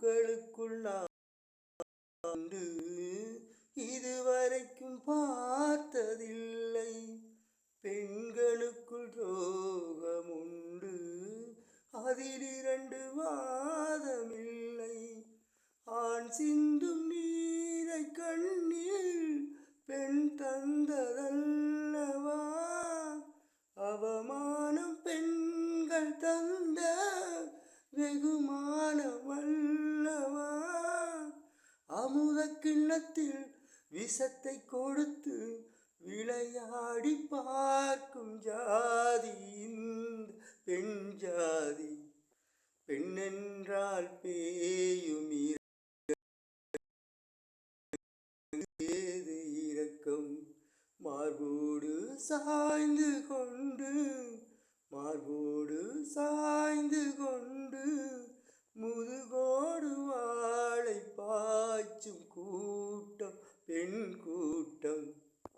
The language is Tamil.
பூக்களுக்குள்ளாண்டு இதுவரைக்கும் பார்த்ததில்லை. பெண்களுக்குள் ரோகமுண்டு அதில் இரண்டு வாதமில்லை. ஆண் சிந்தும் நீரை கண்ணில் பெண் தந்ததல்லவா? அவமானம் பெண்கள் தந்த வெகு அமுத கிண்ணத்தில் விஷத்தை கொடுத்து விளையாடி பார்க்கும் ஜாதி இந்த பெண் ஜாதி. பெண்ணென்றால் பேயும் ஏது இரக்கம் மார்போடு சாய்ந்து கொண்டு மார்போடு சாய்ந்து கொண்டு കാച്ചും കൂട്ടം പെൺകൂട്ടം.